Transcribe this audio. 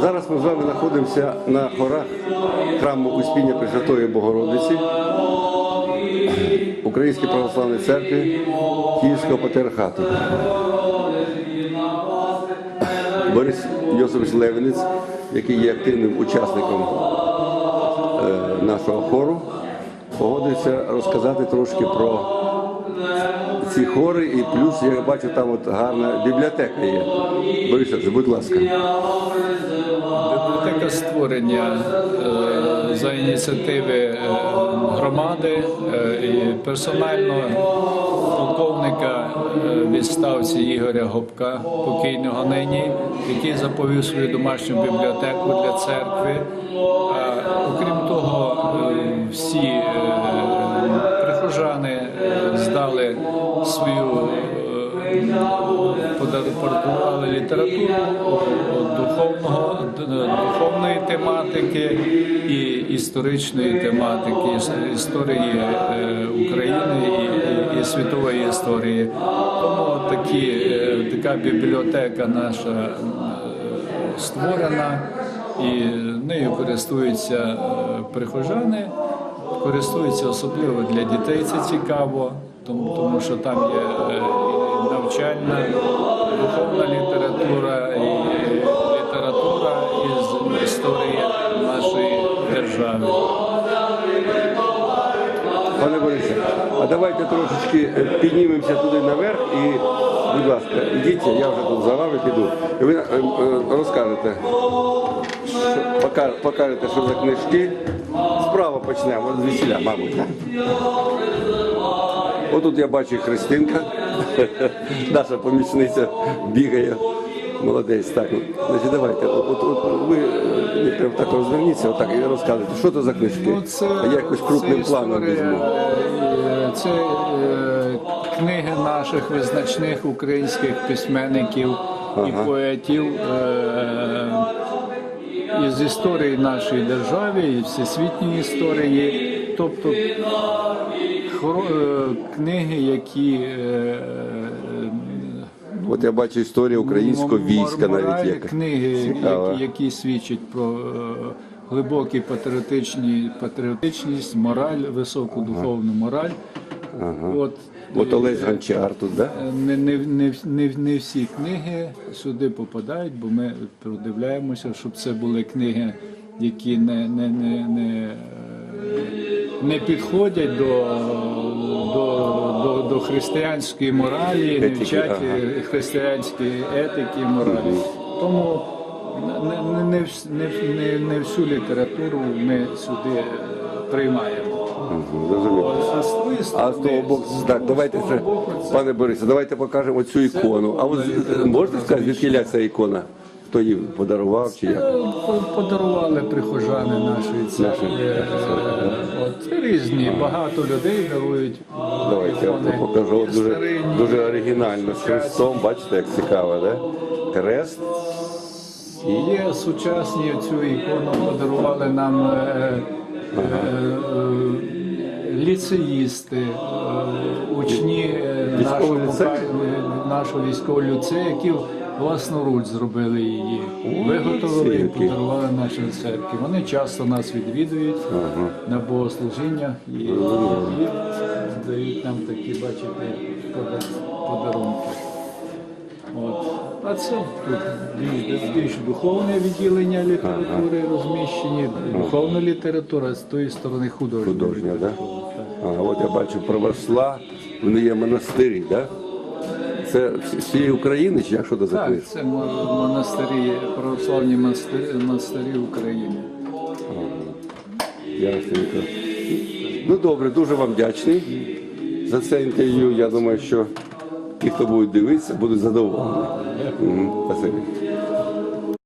Зараз ми з вами знаходимося на хорах храму Успіння Пресвятої Богородиці Української православної церкви Київського патріархату. Борис Йосифович Левинець, який є активним учасником е, нашого хору, погодився розказати трошки про ці хори, і плюс я бачу, там от гарна бібліотека є. Борис, будь ласка. Бібліотека створення е, за ініціативи е, громади е, і персонально полковника відставці Ігоря Гопка, покійного нині, який заповів свою домашню бібліотеку для церкви. Окрім того, всі прихожани здали свою е, подарували літературу духовного духовної тематики і історичної тематики, історії е, України і, і, світової історії. Тому такі, е, така бібліотека наша створена, і нею користуються прихожани користуються особливо для дітей. Це цікаво, тому, тому що там є е, навчальна, духовна література і література із історії нашої держави. Пане Борисе, а давайте трошечки е, піднімемося туди наверх і, будь ласка, йдіть, я вже тут за вами піду. І ви е, розкажете, що, покажете, що за книжки. Справа почнемо, от звідсіля, мабуть. Отут я бачу Христинка, наша помічниця бігає. Молодець, так. Значить, давайте, от, от, от ви е, прям так розверніться, отак і розказуйте, що це за книжки. Ну, це, а я якось крупним це планом історія, візьму. е, Це е, книги наших визначних українських письменників і поетів е, із історії нашої держави, і всесвітньої історії. Тобто книги, які е, От я бачу історію українського війська навіть яка. книги, які, які свідчать про е, глибокі патріотичні патріотичність, мораль, високу духовну мораль. От, От Олесь Гончар тут, да? е, не, не, не, не, не всі книги сюди попадають, бо ми продивляємося, щоб це були книги, які не, не, не, не, е, не підходять до, до, до, до християнської моралі, не вчать християнської етики, моралі. Тому не, не, не, не, не, не всю літературу ми сюди приймаємо. А з того боку, так, давайте це- пане Борисе, давайте покажемо цю ікону. А от можете сказати, звідки ця ікона? Хто її подарував чи як? Подарували прихожани нашої церкви. Е, От різні, багато людей дарують. Давайте я вам покажу. Дуже, дуже оригінально з хрестом. Бачите, як цікаво, да? Хрест. І є сучасні цю ікону подарували нам е, е, е, ліцеїсти, е, учні е, нашого, нашого військового ліцею, які власноруч зробили її. Виготовили і подарували нашій церкві. Вони часто нас відвідують на богослужіннях і, і дають нам такі, бачите, подарунки. От. А це тут більш, більш духовне відділення літератури розміщені, духовна література, з тої сторони художня. Художня, да? так. А, от я бачу правосла, вони є монастирі, да? Це з всієї України чи як що це за Так, це монастирі, православні монастирі, монастирі України. Ясненько. Ну добре, дуже вам вдячний за це інтерв'ю. Я думаю, що ті, хто будуть дивитися, будуть задоволені. Спасибі.